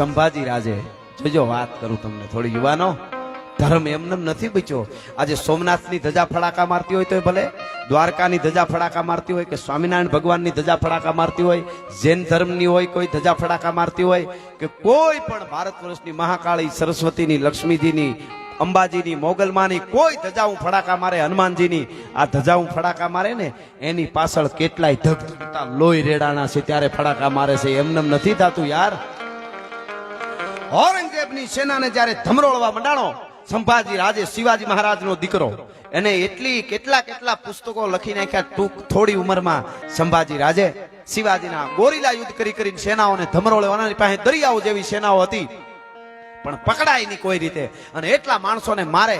સંભાજી રાજે, જોજો વાત કરું તમને થોડી યુવાનો. ધર્મ એમને નથી બચ્યો. આજે સોમનાથની ધજા ફડાકા મારતી હોય તો ભલે, દ્વારકાની ધજા ફડાકા મારતી હોય કે સ્વામિનારાયણ ભગવાનની ધજા ફડાકા મારતી હોય, જૈન ધર્મની હોય, કોઈ ધજા ફડાકા મારતી હોય, કે કોઈ પણ ભારત વર્ષની મહાકાળી સરસ્વતીની, લક્ષ્મીજીની, અંબાજીની, મોગલમાની કોઈ ધજા હું ફડાકા મારે, હનુમાનજીની, આ ધજાઉં ફડાકા મારે ને, એની પાછળ કેટલાય ધગધગતા લોહી રેડાણા છે, ત્યારે ફડાકા મારે છે એમને નથી થતું યાર. ઔરંગઝેબની સેનાને જ્યારે ધમરોળવા મંડાણો, સંભાજી રાજે શિવાજી મહારાજનો દીકરો, એને એટલી કેટલા કેટલા પુસ્તકો લખી નાખ્યા, ટૂંક થોડી ઉંમરમાં સંભાજી રાજે શિવાજીના ગોરીલા યુદ્ધ કરી કરીને સેનાઓને ધમરોળવાની પાસે દરિયાઓ જેવી સેનાઓ હતી. પણ પકડાય નહીં કોઈ રીતે. અને એટલા માણસોને મારે.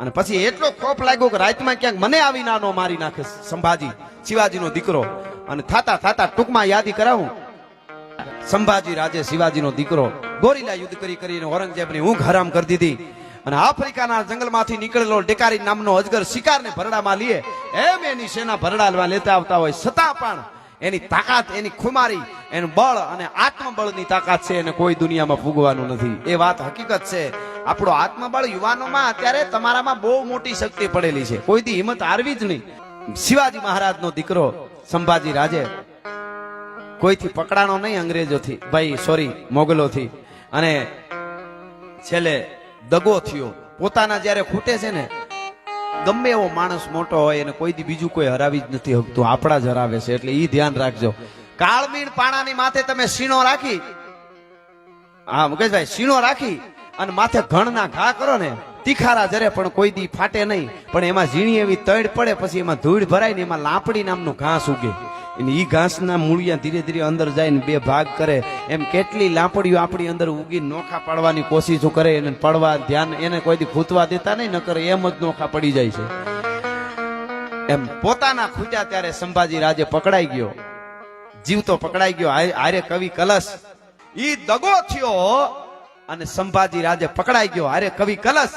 અને પછી એટલો ખોફ લાગ્યો કે રાતમાં ક્યાંક મને આવી નાનો મારી નાખે સંભાજી, શિવાજીનો દીકરો. અને થાતા થાતા ટૂંકમાં યાદી કરાવું. સંભાજી રાજે શિવાજીનો દીકરો ગોરીલા યુદ્ધ કરી કરીને ઔરંગઝેબની ઊંઘ હરામ કરી દીધી. અને આફ્રિકાના જંગલમાંથી નીકળેલો ડેકારી નામનો અજગર શિકારને ભરડામાં લીએ. એમ એની સેના ભરડામાં લેતા આવતા હોય. છતાં પણ એની તાકાત, એની ખુમારી, એનું બળ અને આત્મબળની તાકાત છે એને કોઈ દુનિયામાં ફૂગવાનું નથી. એ વાત હકીકત છે. આપણો આત્મબળ યુવાનોમાં અત્યારે તમારામાં બહુ મોટી શક્તિ પડેલી છે. કોઈ દી હિંમત હારવી જ નહીં. શિવાજી મહારાજનો દીકરો સંભાજી રાજે કોઈથી પકડાણો નહીં અંગ્રેજોથી. ભાઈ સોરી મોગલોથી. અને છેલ્લે દગો થયો. પોતાના જ્યારે ખૂટે છે ને, ગમે એવો માણસ મોટો હોય અને કોઈ બીજું કોઈ હરાવી જ નથી હકતું. આપણા જ હરાવે છે, એટલે એ ધ્યાન રાખજો. કાળમીણ પાણાની માથે તમે સીણો રાખી, હા, મુકેશભાઈ સીણો રાખી અને માથે ઘણના ઘા કરો ને, તીખારા જરે પણ કોઈ દી ફાટે નહીં. પણ એમાં ઝીણી એવી તડ પડે, પછી એમાં ધૂળ ભરાય ને એમાં લાપડી નામનું ઘાસ ઉગે. અને ઈ ઘાસના મૂળિયા ધીરે ધીરે અંદર જાય ને બે ભાગ કરે. એમ કેટલી લાપડીઓ આપણી અંદર ઉગી નોખા પાડવાની કોશિશો કરે એને પડવા ધ્યાન એને કોઈથી ખૂતવા દેતા નહીં ન કરે એમ જ નોખા પડી જાય છે. એમ પોતાના ખૂટ્યા ત્યારે સંભાજી રાજે પકડાઈ ગયો. જીવતો પકડાઈ ગયો. હારે- કવિ કલશ. ઈ દગો થયો અને સંભાજી રાજે પકડાઈ ગયો. હારે કવિ કલશ.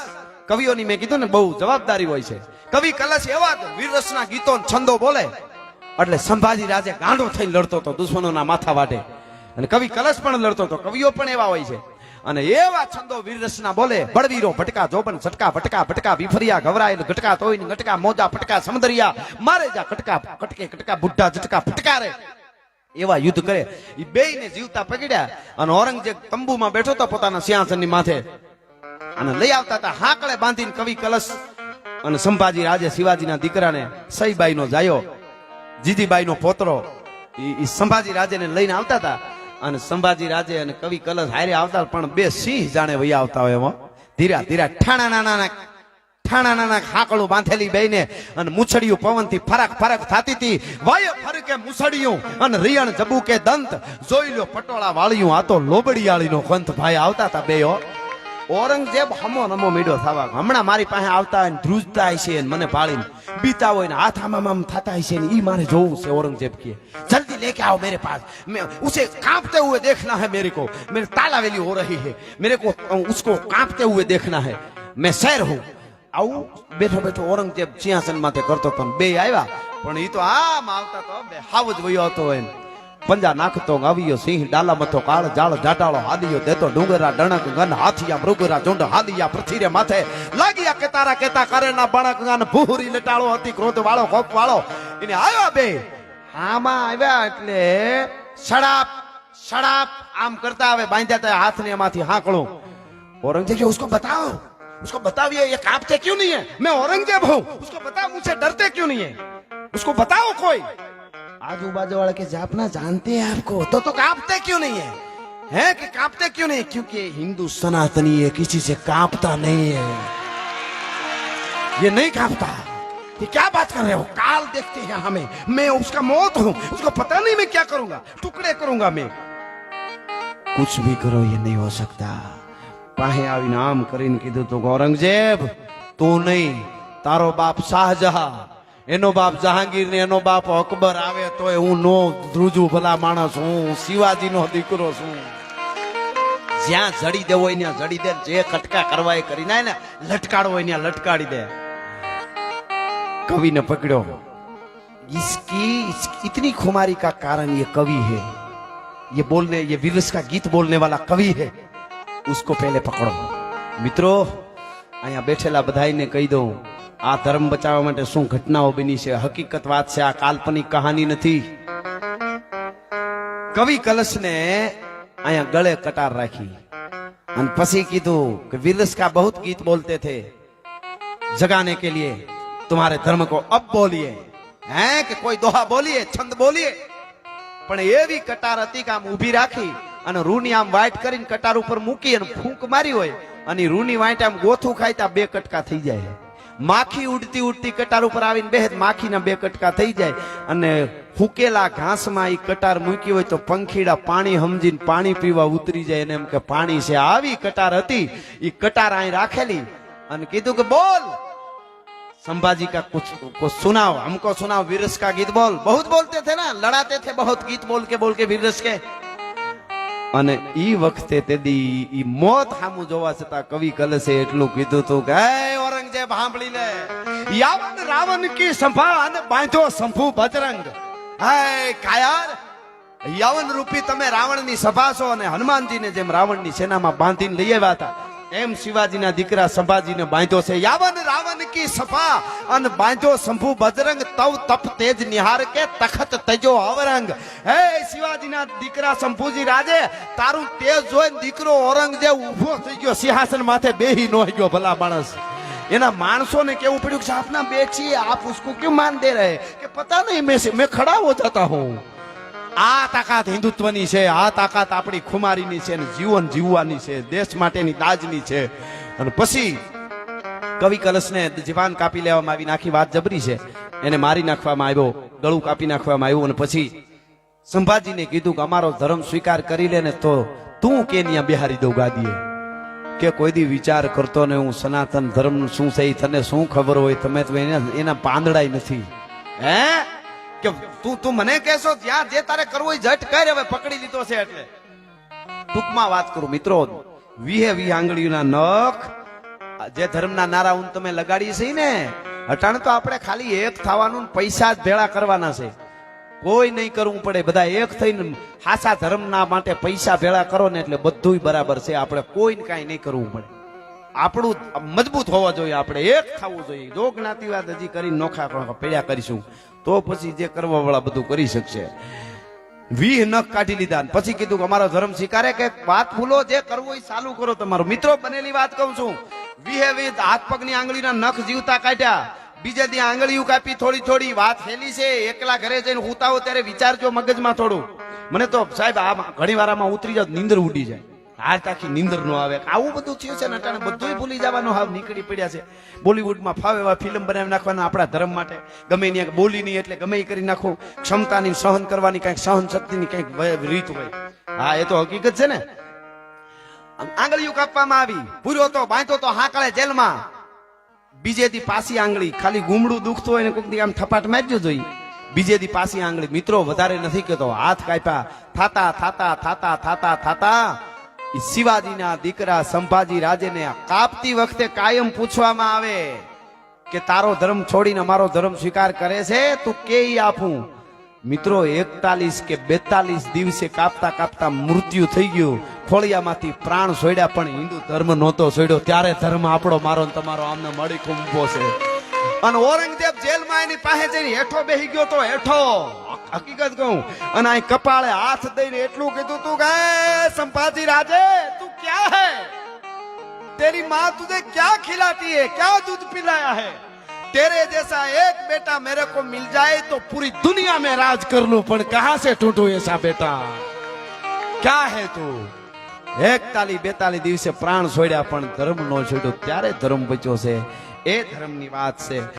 કવિઓની મેં કીધું ને બહુ જવાબદારી હોય છે. કવિ કલશ એવા જ ગીતો છંદો બોલે. એટલે સંભાજી રાજે ગાંડો થઈને લડતો હતો દુશ્મનોના માથા વાટે અને કવિ કલશ પણ લડતો હતો કવિઓ પણ એવા હોય છે. અને એવા છંદો વીરરસના બોલે, બળવીરો ભટકા જોબન છટકા ભટકા ભટકા વિફરિયા ગવરાય ને ગટકા તોય ગટકા મોજા ફટકા સમદરિયા, મારે જા કટકા કટકે કટકા બુઢા ઝટકા ફટકા એવા યુદ્ધ કરે. એ બે ને જીવતા પકડ્યા અને ઔરંગઝેબ તંબુમાં બેઠો હતો પોતાના સિંહાસનની માથે અને લઈ આવતા હતા હાકળે બાંધીને કવિ કલશ અને સંભાજી રાજે શિવાજીના દીકરાને નો જાયો. જીજીબાઈ નો પોતરો ઈ સંભાજી રાજેને લઈને આવતા હતા. અને સંભાજી રાજે અને કવિ કલશ હારે આવતા, પણ બે સિંહ જાણે વહી આવતા હોય એમાં. ધીરા ધીરા ઠાણા નાના ઠાણા નાના ખાકડું બાંધેલી બેને અને મુછડિયું પવનથી ફરક ફરક થાતી હતી. વાય ફરકે મુછડિયું અને રિયણ જબુકે દંત. જોઈ લો પટોળા વાળિયું, આ તો લોબડિયાળીનો કંથ ભાઈ આવતા હતા બે હો. ઔરંગઝેબ હમો નમો મીડો થવા હમણાં મારી પાસે આવતા હોય ને ધ્રુજતા હશે ને મને પાડીને બીતા હોય ને હાથ આમ આમ આમ થતા હશે ને ઈ મારે જોવું છે ઔરંગઝેબ કે જલ્દી लेके आओ मेरे पास मैं उसे कांपते हुए देखना है मेरे को मेरे तालावेली हो रही है मेरे को उसको कांपते हुए देखना है मैं શેર હું આવું બેઠો બેઠો ઔરંગઝેબ સિંહાસન માથે કરતો તો ને બે આવ્યા પણ ઈ તો આમ આવતા તો બે હાવ જ વયો હતો એમ પંજા નાખતો આવ્યો સિંહ ડાલા મથો કાળ જાળ જાટાળો હાદિયો દેતો ડુંગરા ડણક ગન હાથિયા મૃગરા ઝુંડ હાદિયા પૃથ્વીરે માથે લાગ્યા કે તારા કેતા કરે ના બણક ગન ભૂરી લટાળો હતી ક્રોધ વાળો કોપ વાળો એને આવ્યા બે આમાં આવ્યા એટલે સડાપ સડાપ આમ કરતા આવે બાંધ્યા તા હાથને એમાંથી હાંકળું औरंगजेब जी उसको बताओ उसको बताओ ये कांपते क्यों नहीं है मैं औरंगजेब हूँ उसको बताओ मुझसे डरते क्यों नहीं है उसको बताओ कोई आजू बाजू वाले के जापना जानते हैं आपको तो तो कांपते क्यों नहीं है हैं कि कांपते क्यों नहीं है? क्योंकि ये हिंदू सनातनी है किसी से कांपता नहीं है ये नहीं कांपता ये क्या बात कर रहे हो काल देखते हैं हमें मैं उसका मौत हूं उसको पता नहीं मैं क्या करूंगा टुकड़े करूंगा मैं कुछ भी करो ये नहीं हो सकता પાસે આવીને આમ કરીને કીધું તો ઔરંગઝેબ તું નહીં તારો બાપ શાહજહાં એનો બાપ જહાંગીર ને એનો બાપ અકબર આવે તોય હું નો ધ્રુજુ ભલા માણસ હું શિવાજીનો દીકરો છું જ્યાં જડી દેવો હોય ત્યાં જડી દે જે કટકા કરવા એ કરી નાય ને લટકાડવો હોય ત્યાં લટકાડી દે કવિને પકડ્યો इसकी इस- इतनी खुमारी का कारण ये कवि है ये बोलने ये विरस का गीत बोलने वाला कवि है उसको पहले पकड़ो મિત્રો અહીંયા બેઠેલા બધાઈને કહી દઉં આ ધર્મ બચાવવા માટે શું ઘટનાઓ બની છે હકીકત વાત છે આ કાલ્પનિક કહાની નથી કવિ કલશને અહીંયા ગળે કટાર રાખી અને પછી કીધું કે વિરસ કા બહુત ગીત બોલતે થે जगाने के लिए तुम्हारे धर्म को अब बोलिए हैं કે કોઈ દોહા બોલીએ છંદ બોલીએ પણ એવી કટાર હતી કે આમ ઊભી રાખી અને રૂની આમ વાઈટ કરીને કટાર ઉપર મૂકી અને ફૂંક મારી હોય અને ઈ રૂની વાઈટ આમ ગોથું ખાય ત્યાં બે કટકા થઈ જાય માખી ઉડતી ઉડતી કટાર ઉપર આવીને બેહે તો માખીના બે કટકા થઈ જાય અને ફૂકેલા ઘાસમાં ઈ કટાર મૂકી હોય તો પંખીડા પાણી સમજીને પાણી પીવા ઉતરી જાય એને એમ કે પાણી છે આવી કટાર હતી ઈ કટાર અહીં રાખેલી અને કીધું કે બોલ संभाजी का कुछ को सुनाओ हमको सुनाओ वीरस का गीत बोल बहुत बोलते थे ना लड़ाते थे बहुत गीत बोल के बोल के વીરસ કે અને ઈ વખતે તેદી ઈ મોત સામું જોવા છતાં કવિ કલશે એટલું કીધું તું કે "હે ઔરંગઝેબ સાંભળી લે યાવન રાવણ કી સંભાળ બાંધો સંભુ બજરંગ. હાય, કાયર, યવન રૂપી તમે રાવણની સભા છો અને હનુમાનજીને જેમ રાવણની સેનામાં બાંધીને લઈ આવ્યા હતા, એમ શિવાજીના દીકરા સંભાજીને બાંધ્યો છે. યાવન રાવણ કી સભા અને બાંધ્યો શંભુ બજરંગ, તવ તપ તેજ નિહાર કે તખત તજો અવરંગ. હે શિવાજીના દીકરા શંભુજી રાજે, તારું તેજ જોઈને દીકરો ઔરંગઝેબ ઊભો થઈ ગયો, સિંહાસન માથે બેહી નો ગયો ભલા માણસ. એના માણસોને કેવું પડ્યું કે આપના બેચીએ આપ उसको क्यों मान दे रहे कि पता नहीं मैं से मैं खड़ा हो जाता हूँ આ તાકાત હિન્દુત્વની છે આ તાકાત આપણી ખુમારીની છે અને જીવન જીવવાની છે દેશ માટેની દાજની છે અને પછી કવિ કલશને જીવાન કાપી લેવામાં આવી નાખી વાત જબરી છે એને મારી નાખવામાં આવ્યો ગળું કાપી નાખવામાં આવ્યું અને પછી સંભાજીને કીધું કે અમારો ધર્મ સ્વીકાર કરી લે ને તો તું કે ત્યાં બિહારી દઉં ગાદીએ કે કોઈ દી વિચાર કરતો ને હું સનાતન ધર્મ શું છે એ તને શું ખબર હોય તમે તો એના પાંદડાય નથી. હે? કે તું તું મને કહેશો ત્યાં જે તારે કરવું હોય ઝટ કર, હવે પકડી લીધો છે એટલે. ટૂંકમાં વાત કરું, મિત્રો, વિહે વીહ આંગળીઓના નખ, જે ધર્મના નારા હું તમે લગાડી છે ને અટાણે તો આપણે ખાલી એક થવાનું પૈસા જ ભેળા કરવાના છે. કોઈ નહીં કરવું પડે. બધા એક થઈને હાસા ધર્મના માટે પૈસા ભેળા કરો ને એટલે બધુંય બરાબર છે. આપણે કોઈને કાંઈ નહીં કરવું પડે. આપણું મજબૂત હોવા જોઈએ. આપણે એક થવું જોઈએ. જો જ્ઞાતિવાદ હજી કરી નોખા નોખા પેડા કરીશું, તો પછી જે કરવા વાળા બધું કરી શકશે. વીહ નખ કાઢી લીધા પછી કીધું કે અમારો ધર્મ સ્વીકારે કે વાત ભૂલો જે કરવું હોય ચાલુ કરો. તમારો મિત્રો બનેલી વાત કહું છું. વીહે વીહ હાથ પગની આંગળીના નખ જીવતા કાઢ્યા. બીજે દી આંગળીઓ કાપી થોડી થોડી વાત ફેલી છે. એકલા ઘરે જઈને ઉતાવો ત્યારે વિચારજો મગજમાં થોડું. મને તો સાહેબ આ ઘણી વાર આમાં ઉતરી જાવ, નીંદર ઉડી જાય. હાથ આખી નીંદર નો આવે. આવું બધું થયું છે ને અટાણે બધું ભૂલી જવાનું હાવ નીકળી પડ્યા છે. બોલીવુડમાં ફાવે એવા ફિલ્મ બનાવી નાખવાના આપણા ધર્મ માટે. ગમે ત્યાં બોલી નહીં એટલે ગમે કરી નાખો. ક્ષમતાની સહન કરવાની કંઈક સહન શક્તિની કંઈક રીત હોય. હા, એ તો હકીકત છે ને. આંગળીઓ કાપવામાં આવી. પૂર્યો તો, બાંધ્યો તો, હાકળે જેલમાં. બીજે દી પાછી આંગળી. ખાલી ગુમડું દુખતું હોય ને કોઈક આમ થપાટ મારજો જોઈએ બીજે દી પાછી આંગળી. મિત્રો, વધારે નથી કહેતો. હાથ કાપ્યા. થાતા થાતા થાતા થાતા થાતા. શિવાજીના દીકરા સંભાજી રાજેને કાપતી વખતે કાયમ પૂછવામાં આવે કે તારો ધર્મ છોડીને અમારો ધર્મ સ્વીકાર કરે છે? તું કે આપું? મિત્રો, એકતાલીસ કે બેતાલીસ દિવસે કાપતા કાપતા મૃત્યુ થઈ ગયું. ફોળિયામાંથી પ્રાણ છોડ્યા પણ હિન્દુ ધર્મ નહોતો છોડ્યો ત્યારે ધર્મ આપણો મારો ને તમારો આમને મળી ખૂંબો છે અને ઔરંગઝેબ જેલમાં એની પાસે જઈને હેઠો બેહી ગયો તો હેઠો હકીકત કહું અને અહીં કપાળે હાથ દઈને એટલું કીધું તું કે "એ સંભાજી રાજે તું ક્યાં હે तेरी माँ तुझे क्या खिलाती है क्या दूध पिलाया है तेरे जैसा एक बेटा मेरे को मिल जाए तो पूरी दुनिया में राज कर लूं પણ कहां से ढूंढूं ऐसा बेटा क्या है તું એકતાલી બેતાલી દિવસે પ્રાણ છોડ્યા પણ ધર્મ નો છોડ્યો. ત્યારે ધર્મ બચ્યો છે. એ ધર્મની વાત છે.